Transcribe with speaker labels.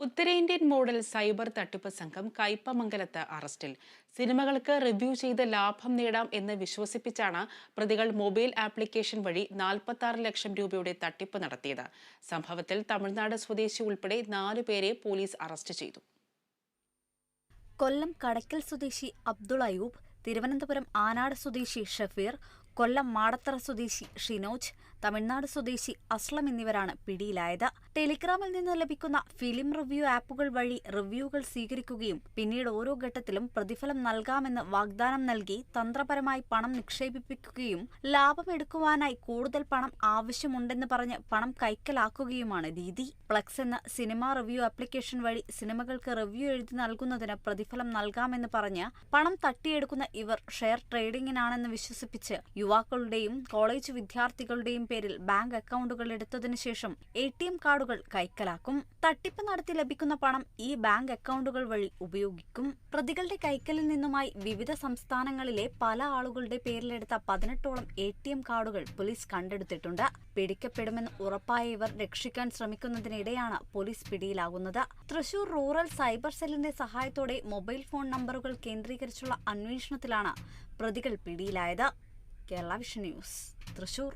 Speaker 1: ഉത്തരേന്ത്യൻ model cyber തട്ടിപ്പ് സംഘം കയ്പമംഗലത്ത് അറസ്റ്റിൽ. സിനിമകൾക്ക് റിവ്യൂ ചെയ്ത് ലാഭം നേടാം എന്ന് വിശ്വസിപ്പിച്ചാണ് പ്രതികൾ മൊബൈൽ ആപ്ലിക്കേഷൻ വഴി നാൽപ്പത്തി ലക്ഷം രൂപയുടെ തട്ടിപ്പ് നടത്തിയത്. സംഭവത്തിൽ തമിഴ്നാട് സ്വദേശി ഉൾപ്പെടെ നാലുപേരെ പോലീസ് അറസ്റ്റ് ചെയ്തു.
Speaker 2: കൊല്ലം കടയ്ക്കൽ സ്വദേശി അബ്ദുൾ അയൂബ് തിരുവനന്തപുരം ആനാട് സ്വദേശി ഷഫീർ കൊല്ലം മാടത്തറ സ്വദേശി ഷിനോജ് തമിഴ്നാട് സ്വദേശി അസ്ലം എന്നിവരാണ് പിടിയിലായത്. ടെലിഗ്രാമിൽ നിന്ന് ലഭിക്കുന്ന ഫിലിം റിവ്യൂ ആപ്പുകൾ വഴി റിവ്യൂകൾ സ്വീകരിക്കുകയും പിന്നീട് ഓരോ ഘട്ടത്തിലും പ്രതിഫലം നൽകാമെന്ന് വാഗ്ദാനം നൽകി തന്ത്രപരമായി പണം നിക്ഷേപിപ്പിക്കുകയും ലാഭമെടുക്കുവാനായി കൂടുതൽ പണം ആവശ്യമുണ്ടെന്ന് പറഞ്ഞ് പണം കൈക്കലാക്കുകയുമാണ് രീതി. പ്ലക്സ് എന്ന സിനിമാ റിവ്യൂ ആപ്ലിക്കേഷൻ വഴി സിനിമകൾക്ക് റിവ്യൂ എഴുതി നൽകുന്നതിന് പ്രതിഫലം നൽകാമെന്ന് പറഞ്ഞ് പണം തട്ടിയെടുക്കുന്ന ഇവർ ഷെയർ ട്രേഡിംഗിനാണെന്ന് വിശ്വസിപ്പിച്ച് യുവാക്കളുടെയും കോളേജ് വിദ്യാർത്ഥികളുടെയും പേരിൽ ബാങ്ക് അക്കൗണ്ടുകൾ എടുത്തതിനു ശേഷം എ ടി എം കാർഡുകൾ കൈക്കലാക്കും. തട്ടിപ്പ് നടത്തി ലഭിക്കുന്ന പണം ഈ ബാങ്ക് അക്കൗണ്ടുകൾ വഴി ഉപയോഗിക്കും. പ്രതികളുടെ കൈക്കലിൽ നിന്നുമായി വിവിധ സംസ്ഥാനങ്ങളിലെ പല ആളുകളുടെ പേരിലെടുത്ത പതിനെട്ടോളം എ ടി എം കാർഡുകൾ പോലീസ് കണ്ടെടുത്തിട്ടുണ്ട്. പിടിക്കപ്പെടുമെന്ന് ഉറപ്പായ ഇവർ രക്ഷിക്കാൻ ശ്രമിക്കുന്നതിനിടെയാണ് പോലീസ് പിടിയിലാകുന്നത്. തൃശൂർ റൂറൽ സൈബർ സെല്ലിന്റെ സഹായത്തോടെ മൊബൈൽ ഫോൺ നമ്പറുകൾ കേന്ദ്രീകരിച്ചുള്ള അന്വേഷണത്തിലാണ് പ്രതികൾ പിടിയിലായത്. Kerala vision news Thrissur